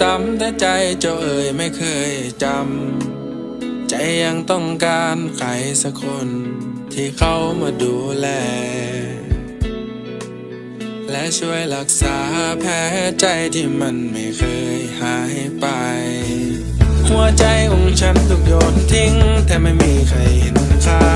ซ้ำแต่ใจเจ้าเอ่ยไม่เคยจำ ใจยังต้องการใครสักคนที่เข้ามาดูแล และช่วยรักษาแผลใจที่มันไม่เคยหายไป หัวใจของฉันถูกโยนทิ้ง แต่ไม่มีใครเห็นค่า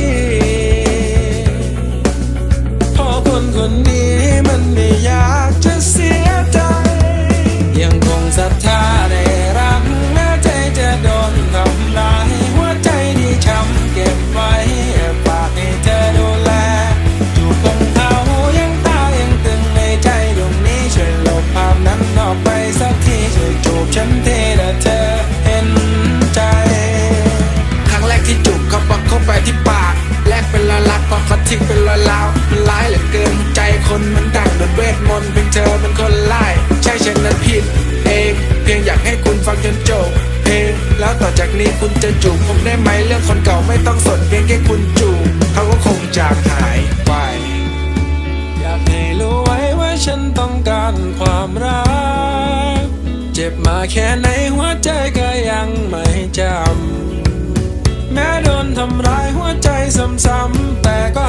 ทิ้งเป็นรอยร้าวมันร้ายเหลือเกินใจคนมันดังโดนเวทมนต์เพียงเธอเป็นคนไล่ใช่ฉันนั้นผิดเองเพียงอยากให้คุณฟังจนจบเพลงแล้วต่อจากนี้คุณจะจูบผมได้ไหมเรื่องคนเก่าไม่ต้องสนเพียงแค่คุณจูบเขาก็คงจางหายไปอยากให้รู้ไว้ว่าฉันต้องการความรัก เจ็บมาแค่ไหนหัวใจก็ยังไม่จำแม้โดนทำร้ายหัวใจซ้ำๆแต่ก็